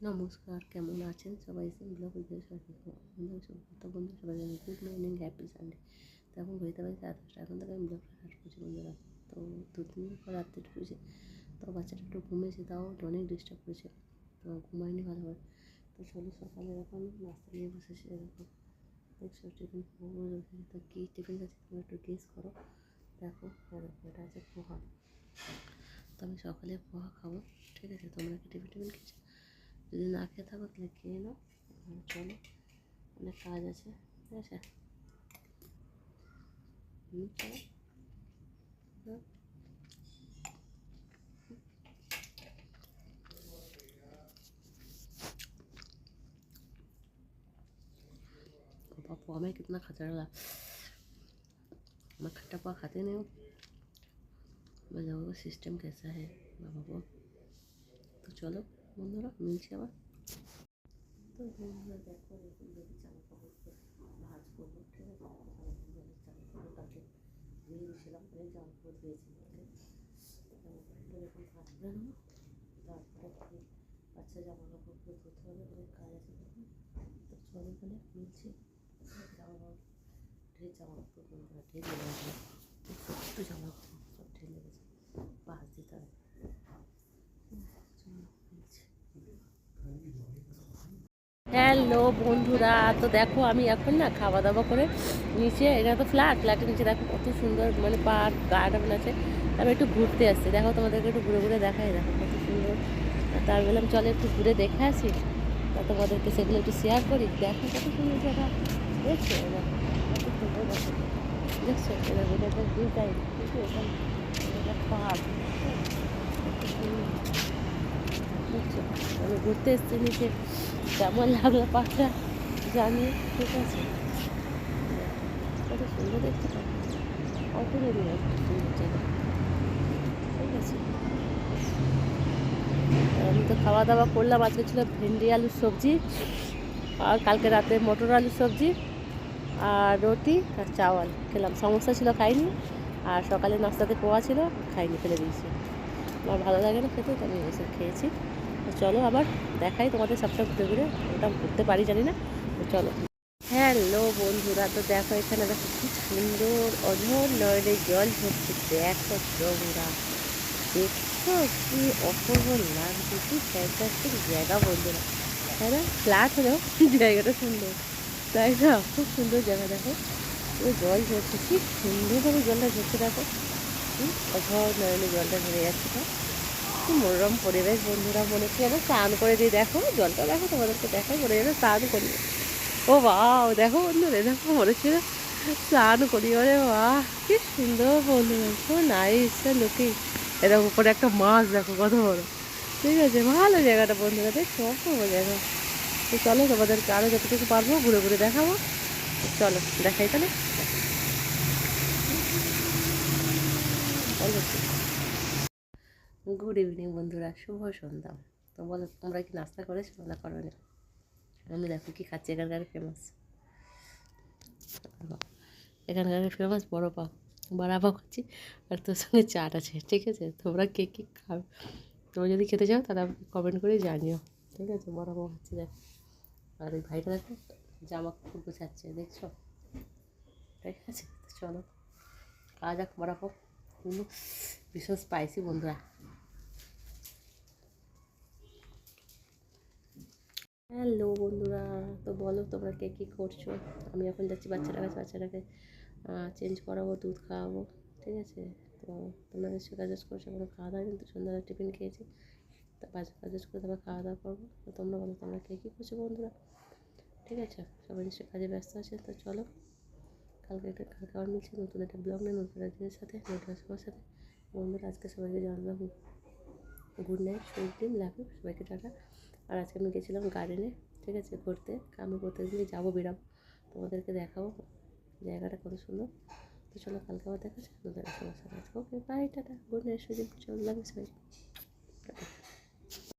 নমস্কার কেমন আছেন সবাই সিম ব্লগ তো বন্ধু সবাই জানেন গুড মর্নিং হ্যাপি সানডে তো এখন ঘড়িতে বাজে সাড়ে দশটা এখন থেকে আমি ব্লগটা স্টার্ট করছি বন্ধুরা তো দু তিন দিন পর রাত্রে শুয়েছে তো বাচ্চাটা একটু ঘুমিয়েছে তাও অনেক ডিস্টার্ব করেছে তো ঘুমায়নি ভালোভাবে তো চলো সকালে এরকম নাস্তা নিয়ে বসেছে এরকম দেখছ টিফিন বসেছে তো কী টিফিন আছে তোমরা একটু গেস করো দেখো এটা আছে পোহা তো আমি সকালে পোহা খাব ঠিক আছে তোমরা কি টিফিন টিফিন খেয়েছো যদি না খেয়ে থাকো তাহলে খেয়ে নাও আর চলো অনেক কাজ আছে ঠিক আছে হুম, চলো হুম। पापा पोहा में कितना खतरा लगा मैं खट्टा पोहा खाते नहीं हूँ बताओ सिस्टम कैसा है बाबा को তো চলো বন্ধুরা, মিলছি আবার। তো বন্ধুরা দেখো, এরকম যদি জামা কাপড় ভাজ করব, ঠিক আছে? জামা কাপড় কালকে ধুয়ে দিয়েছিলাম অনেক জামা কাপড় ধুয়েছি এরকম ভাজ করে নেব। তারপরে বাচ্চা জামা কাপড়গুলো ধুতে হবে অনেক কাজ আছে তো চলো তাহলে, মিলছি। জামা কাপড় ঢের জামা কাপড় বন্ধুরা, ঢের জামা কাপড় সব ঢের লেগেছে ভাজ দিতে হবে হ্যালো বন্ধুরা, তো দেখো আমি এখন না খাওয়া দাওয়া করে নিচে, এটা তো ফ্ল্যাট ফ্ল্যাটের নিচে দেখো কত সুন্দর মানে পার্ক, গার্ডেন আছে। আমি একটু ঘুরতে আসছি, দেখো তোমাদেরকে একটু ঘুরে ঘুরে দেখাই, দেখো কত সুন্দর। তার বললাম চলো একটু ঘুরে দেখে আসি। তা তোমাদেরকে সেগুলো একটু শেয়ার করি, দেখো কত সুন্দর জায়গা। দেখছ? কত সুন্দর দেখছ? এটা এটা বুঝছ আমি ঘুরতে এসেছি নিচে। কেমন লাগল পাখটা জানি, ঠিক আছে। কত সুন্দর দেখতে পাবো অপূরণীয় একটা সুন্দর জায়গা। ঠিক আছে। আমি তো খাওয়া দাওয়া করলাম, আজকে ছিল ভেন্ডি আলুর সবজি আর কালকে রাতে মটর আলুর সবজি আর রুটি আর চাওয়াল। খেলাম। সমস্যা ছিল, খাইনি। আর সকালে নাস্তাতে পোয়া ছিল, খাইনি, ফেলে দিয়েছি। আমার ভালো লাগে না খেতে তো আমি এসে খেয়েছি। চলো আবার দেখাই তোমাদের সবটা ঘুরে ঘুরে। ওটা ঘুরতে পারি, জানি না। চলো। হ্যালো বন্ধুরা, তো দেখো এখানে দেখো কি সুন্দর অঝর নয়নে জল ঝরছে। দেখো তোমরা। দেখছ কি অপূর্ব লাগছে, কি ফ্যান্টাস্টিক জায়গা বন্ধুরা। তাই না? ফ্ল্যাট হলেও জায়গাটা সুন্দর। তাই না? খুব সুন্দর জায়গা, দেখো। ওই জল ঝরছে, কি সুন্দরভাবে জলটা ঝরছে, দেখো। অঝর নয়নে জলটা ঝরে যাচ্ছে, তো। কি মনোরম পরিবেশ, বন্ধুরা মনে হচ্ছে যেন স্নান করে দিই, দেখো, জলটা দেখো, তোমাদেরকে দেখাই মনে যেন স্নান করি। ও বাও, দেখো বন্ধুরা, দেখো, মনে হচ্ছে স্নান করি, ওরে বাহ, কি সুন্দর বন্ধুরা খুব নাইস লুকিং এরকম উপরে একটা মাছ, দেখো, কত বড়। ঠিক আছে, ভালো জায়গাটা, বন্ধুরা দেখছ অপূর্ব জায়গা। তো চলো, তোমাদেরকে আরও যতটুকু পারব, ঘুরে ঘুরে দেখাবো। চলো, দেখাই তাহলে। গুড ইভিনিং বন্ধুরা। শুভ সন্ধ্যা। তো বলো, তোমরা কি নাস্তা করেছ না করো না আমি দেখো কি খাচ্ছি, এখানকার ফেমাস এখানকার ফেমাস বড় পাও, বড়া পাও খাচ্ছি, আর তোর সঙ্গে চাট আছে, ঠিক আছে? তোমরা কে কী খাবে? তোমরা যদি খেতে চাও, তাহলে কমেন্ট করে জানিও, ঠিক আছে? বড় পাও খাচ্ছি, দেখো। আর ওই ভাইটা দেখো, জামা কাপড় গোছাচ্ছে, দেখছ? ঠিক আছে? চলো, খাওয়া যাক বড়া পাও। ভীষণ স্পাইসি বন্ধুরা। হ্যালো বন্ধুরা, তো বলো তোমরা কে কী করছ? আমি এখন যাচ্ছি বাচ্চাটার কাছে, বাচ্চাটাকে চেঞ্জ করাবো, দুধ খাওয়াবো, ঠিক আছে? তো তোমরা নিশ্চয়ই কাজ করছ কোনো খাওয়া দাওয়া কিন্তু সন্ধ্যাবেলা টিফিন খেয়েছি। তা কাজ কাজ করে তারপর খাওয়া দাওয়া করব। তো তোমরা বলো, তোমরা কে কী করছ বন্ধুরা? ঠিক আছে? সবাই নিশ্চয়ই কাজে ব্যস্ত আছে, তো চলো। কালকে একটা, কালকে আবার মিলছে, নতুন একটা ব্লগ নিয়ে, নতুন একদিনের সাথে, নতুন সবার সাথে। বন্ধুরা, আজকে সবাইকে জানালাম গুড নাইট শুভ দিন লাভ সবাইকে টাটা। আর আজকে আমি গেছিলাম গার্ডেনে ঠিক আছে, ঘুরতে। আমি প্রত্যেকদিনই যাব বেরাবো তোমাদেরকে দেখাবো জায়গাটা কত সুন্দর। তো চলো কালকে আবার দেখা okay bye tata. Good night সুযোগ চলো লাগে সবাই টাটা